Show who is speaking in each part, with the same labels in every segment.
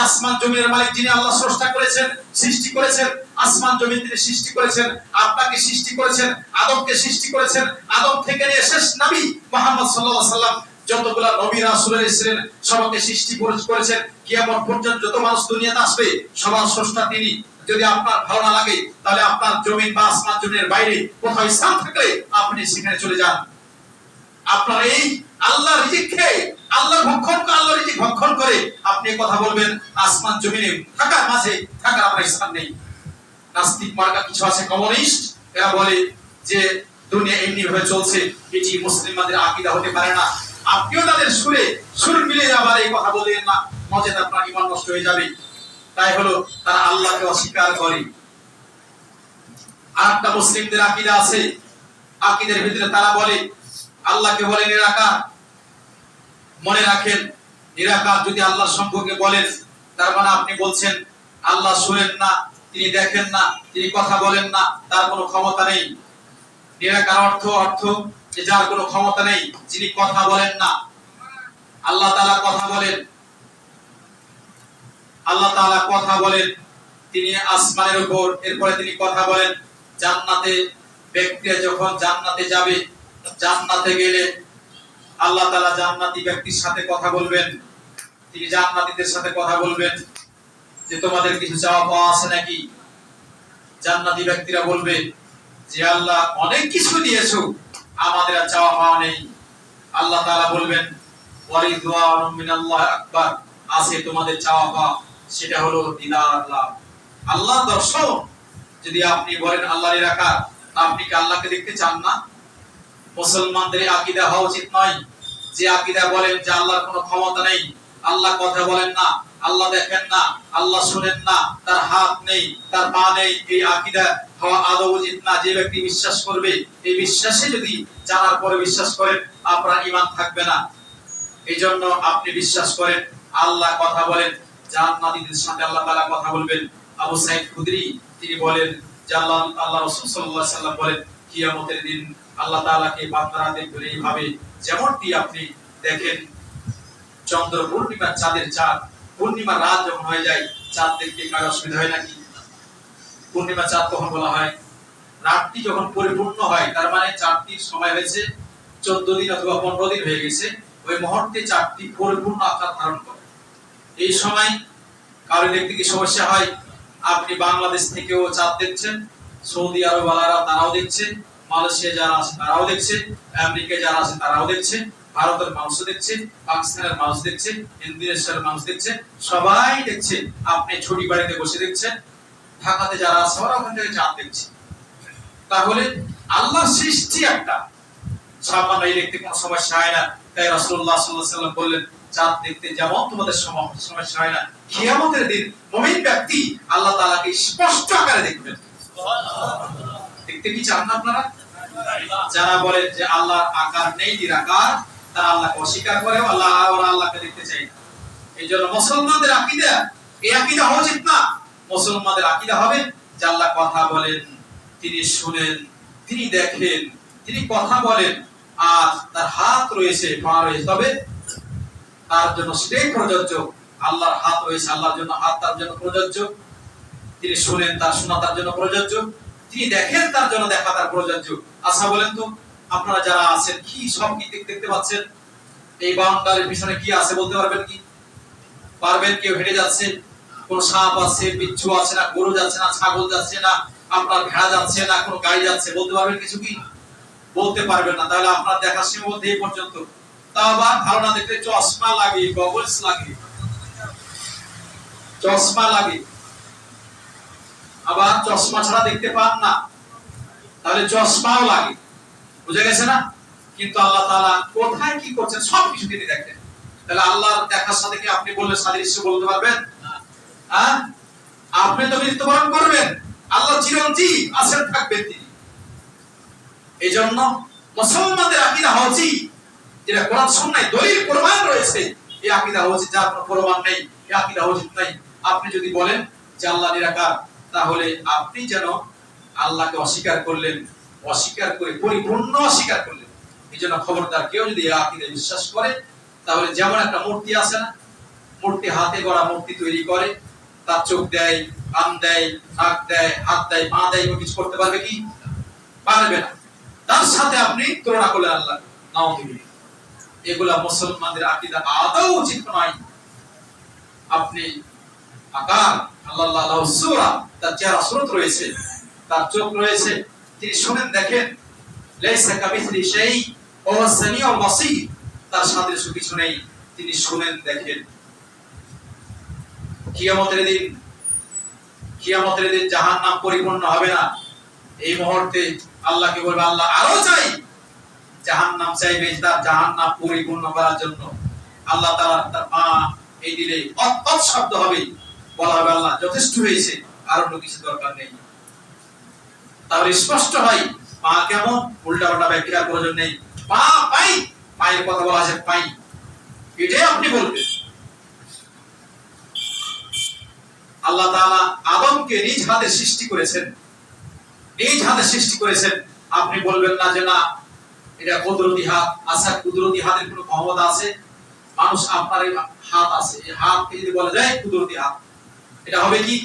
Speaker 1: আসমান জমিনের মালিক যিনি আল্লাহ স্রষ্টা করেছেন, সৃষ্টি করেছেন, আসমান জমিন তিনি সৃষ্টি করেছেন আপনাকে সৃষ্টি করেছেন, আদমকে সৃষ্টি করেছেন, আদম থেকে নিয়ে শেষ নবী মোহাম্মদ আলাইহি সাল্লাম যতগুলা নবী রাসূলের এসেছিলেন, সবাইকে সৃষ্টি করে- করেছেন। পর্যন্ত যত মানুষ দুনিয়াতে আসবে, সবার স্রষ্টা তিনি। যদি আপনার না লাগে, তাহলে আপনার জমিন বা আসমান জমিনের বাইরে কোথাও স্থান থাকলে আপনি সেখানে চলে যান। আপনার এই আল্লাহ রিজিক খেয়ে আল্লাহ ভক্ষণ করে আল্লাহ রিজিক ভক্ষণ করে আপনি কথা বলবেন, আসমান জমিনে থাকার মাঝে থাকার আপনার স্থান নেই নাস্তিক মার্কা কিছু আছে, কমিউনিস্ট, এরা বলে যে দুনিয়া এমনি ভাবে চলছে, এটি মুসলিমদের আকীদা হতে পারে না। আপনিও তাদের সুরে, সুর মিলে যাবার এই কথা বললেন না, মজেদ আপনার ইমান নষ্ট হয়ে যাবে। তাই হলো, তারা আল্লাহকে অস্বীকার করে। আর একটা মুসলিমদের আকীদা আছে, আকীদের ভিতরে তারা বলে, আল্লাহকে বলে নিরাকার মনে রাখেন, নিরাকার যদি আল্লাহর সম্পর্কে বলেন, তার মানে আপনি বলছেন, আল্লাহ শুনেন না, তিনি দেখেন না, তিনি কথা বলেন না, তার কোনো ক্ষমতা নেই। নিরাকার অর্থ অর্থ যে যার কোনো ক্ষমতা নেই, যিনি কথা বলেন না। আল্লাহ তাআলা কথা বলেন। আল্লাহ তাআলা কথা বলেন, তিনি আসমানের উপর, এরপরে তিনি কথা বলেন, জান্নাতে, ব্যক্তিরা যখন জান্নাতে যাবে, জান্নাতে গেলে আল্লাহ তাআলা জান্নাতি ব্যক্তির সাথে কথা বলবেন। তিনি জান্নাতীদের সাথে কথা বলবেন যে, তোমাদের কিছু চাওয়া পাওয়া আছে নাকি? জান্নাতি ব্যক্তিরা বলবে যে, আল্লাহ অনেক কিছু দিয়েছ, আমাদের আর চাওয়া পাওয়া নেই। আল্লাহ তাআলা বলবেন ওয়ারিদওয়ানু মিনাল্লাহ আকবার, আছে তোমাদের চাওয়া পাওয়া, সেটা হলো দিদার লাভ। আল্লাহ দর্শন, যদি আপনি বলেন আল্লাহর এলাকা, আপনি কি আল্লাহকে দেখতে চান না? মুসলমানদের আকীদা হওয়া উচিত নয়। যে আকীদা বলেন যে আল্লাহর কোনো ক্ষমতা নেই, আল্লাহ কথা বলেন না, আল্লাহ দেখেন না, আল্লাহ শুনেন না, তার হাত নেই, তার পা নেই, এই আকীদা হওয়া আদৌ উচিত না। যে ব্যক্তি বিশ্বাস করবে, এই বিশ্বাসে যদি জানার পরে বিশ্বাস করেন, আপনার ঈমান থাকবে না। এই জন্য আপনি বিশ্বাস করেন, আল্লাহ কথা বলেন, জান্নাতীদের সাথে আল্লাহ তাআলা কথা বলবেন। আবু সাইদ খুদরি, তিনি বলেন যে আল্লাহ আল্লাহ রাসূল সাল্লাল্লাহু আলাইহি সাল্লাম বলেন, কিয়ামতের দিন আল্লাহ তাআলাকে বান্দারা দেখবেন এইভাবে যেমনটি আপনি দেখেন চন্দ্র পূর্ণিমা চাঁদের চাঁদ পূর্ণিমা রাত যখন হয়ে যায়, চাঁদ দেখতে কার অসুবিধা হয় নাকি? পূর্ণিমা চাঁদ কখন বলা হয়? রাতটি যখন পরিপূর্ণ হয়, তার মানে চাঁদটির সময় হয়েছে চোদ্দ দিন অথবা পনেরো দিন হয়ে গেছে, ওই মুহূর্তে চাঁদটি পরিপূর্ণ আকার ধারণ করে। এই সময় কারও কি সমস্যা হয়, আপনি বাংলাদেশ থেকেও চাঁদ দেখছেন, সৌদি আরব আলারা তারাও দেখছে মালয়েশিয়া যারা আছে, তারাও দেখছে, আমেরিকা যারা আছে, তারাও দেখছে, ভারতের মানুষ দেখছে, পাকিস্তানের মানুষ দেখছে, ইন্দোনেশিয়ার মানুষ দেখছে, সবাই দেখছে, আপনি ছুটি বাড়িতে বসে দেখছেন ঢাকাতে যারা আছে, ওরা ওখান থেকে চাঁদ দেখছে। তাহলে আল্লাহ সৃষ্টি একটা। এই দেখতে কোনো সমস্যা হয় না, তাই সাল্লাল্লাহু সাল্লাম বললেন, চাঁদ দেখতে যেমন তোমাদের সম- সমস্যা হয় না। কিয়ামতের দিন মুমিন ব্যক্তি আল্লাহ তালাকে স্পষ্ট আকারে দেখবেন। দেখতে কি চান না আপনারা? যারা বলেন যে আল্লাহর আকার নেই, নিরাকার, তারা আল্লাহকে অস্বীকার করে আল্লাহ ওরা আল্লাহকে দেখতে চায় না। এই জন্য মুসলমানদের আকীদা, এই আকীদা হওয়া উচিত না। মুসলমানদের আকীদা হবে যে আল্লাহ কথা বলেন, তিনি শুনেন, তিনি দেখেন, তিনি কথা বলেন, আর তার হাত রয়েছে, পা রয়েছে। তবে তার জন্য সেটাই প্রযোজ্য, আল্লাহর হাত রয়েছে, আল্লাহর জন্য হাত তার জন্য প্রযোজ্য। তিনি শুনেন, তার শোনা তার জন্য প্রযোজ্য। তিনি দেখেন তার জন্য দেখা তার প্রযোজ্য আচ্ছা বলেন তো, আপনারা যারা আছেন, কি সব কি দেখতে পাচ্ছেন? এই বাউন্ডারির পিছনে কি আছে বলতে পারবেন কি? পারবেন, কেউ হেঁটে যাচ্ছে, কোন সাপ আছে, বিচ্ছু আছে না, গরু যাচ্ছে না, ছাগল যাচ্ছে না, আপনার ভেড়া যাচ্ছে না, কোনো গাড়ি যাচ্ছে, বলতে পারবেন কিছু কি? বলতে পারবেন না, তাহলে আপনার দেখা সীমাবদ্ধ এই পর্যন্ত। তা আবার ভালো না দেখলে চশমা লাগে গগলস লাগে। চশমা লাগে। আবার চশমা ছাড়া দেখতে পান না। তাহলে চশমাও লাগে। বুঝে গেছে না? কিন্তু আল্লাহ তাআলা কোথায় কি করছেন? সব কিছু তিনি দেখেন। তাহলে আল্লাহর দেখার সাথে কি আপনি বললে সাদৃশ্য বলতে পারবেন? হ্যাঁ? আপনি তো মৃত্যুবরণ করবেন। আল্লাহ চিরঞ্জীব আছেন, থাকবেন তিনি। এই জন্য মুসলমানদের আকীদা হওয়া যেটা কোরআন সুন্নায় দলিল, প্রমাণ রয়েছে, এই আকীদা হওয়া যার কোনো প্রমাণ নেই, এই আকীদা হওয়া নাই আপনি যদি বলেন যে আল্লাহ নিরাকার তাহলে আপনি যেন আল্লাহকে অস্বীকার করলেন, অস্বীকার করে পরিপূর্ণ অস্বীকার করলেন। এই জন্য খবরদার কেউ যদি আকীদায় বিশ্বাস করে, তাহলে যেমন একটা মূর্তি আছে না, মূর্তি হাতে গড়া মূর্তি তৈরি করে, তার চোখ দেয়, কান দেয়, নাক দেয়, হাত দেয়, পা দেয় কিছু করতে পারবে কি? পারবে না। তার সাথে আপনি তুলনা করলেন আল্লাহ। নাউজুবিল্লাহ এগুলা মুসলমানদের আকীদা আদৌ উচিত নয়। আপনি আকার কিয়ামতের দিন জাহান্নাম পরিপূর্ণ হবে না। এই মুহূর্তে আল্লাহকে বলবে, আল্লাহ আরও চাই। জাহান্নাম চাইবে তার জাহান্নাম পরিপূর্ণ করার জন্য। আল্লাহ তার পা এই দিলে অত্যৎ শব্দ হবে। বলা হবে আল্লাহ, যথেষ্ট হয়েছে আর অন্য কিছু দরকার নেই। তাহলে স্পষ্ট হয়, পা কেমন? উল্টা উল্টা ব্যাখ্যার প্রয়োজন নেই। পা পাই, পায়ের কথা বলা আছে, পাই। এটাই আপনি বলবেন। আল্লাহ তাআলা আদমকে নিজ হাতে সৃষ্টি করেছেন। নিজ হাতে সৃষ্টি করেছেন। আপনি বলবেন না যে না, এটা কুদরতি হাত। আচ্ছা কুদরতি হাতের কোনো ক্ষমতা আছে? মানুষ আপনার হাত আছে। এই হাতকে যদি বলা যায় কুদরতি হাত। এটা হবে কি?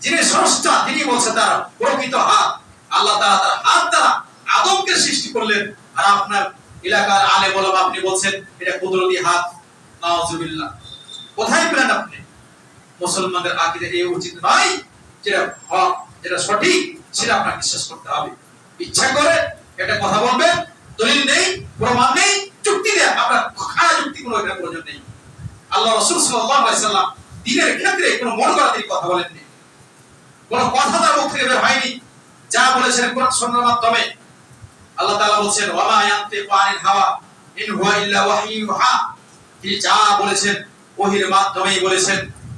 Speaker 1: যিনি স্রষ্টা, তিনি বলছে তার প্রকৃত হাত। আল্লাহ তাআলা তার হাত দ্বারা আদমকে সৃষ্টি করলেন। আর আপনার এলাকার আলে বলব আপনি বলছেন, এটা কুদরতি হাত। নাউজুবিল্লাহ। কোথায় পেলেন আপনি? মুসলমানদের আকীদা এই উচিত নয় যেটা হক, যেটা সঠিক, সেটা আপনাকে বিশ্বাস করতে হবে। ইচ্ছা করে একটা কথা বলবেন, দলিল নেই, প্রমাণ নেই যুক্তি দেয় আপনার খাড়া যুক্তি কোনো এখানে প্রয়োজন নেই। আল্লাহ রাসূল আলাইহি সাল্লাম দ্বীনের ক্ষেত্রে কোনো মন কথা বলেননি কোনো কথা তার মুখ থেকে বের হয়নি। যা বলেছেন কোরআন সন্ন্যার মাধ্যমে। আল্লাহ তাআলা বলছেন, ওয়ামা ইয়ানতিকু আনিল হাওয়া, ইন হুয়া ইল্লা তিনি যা বলেছেন, ওহির মাধ্যমেই বলেছেন।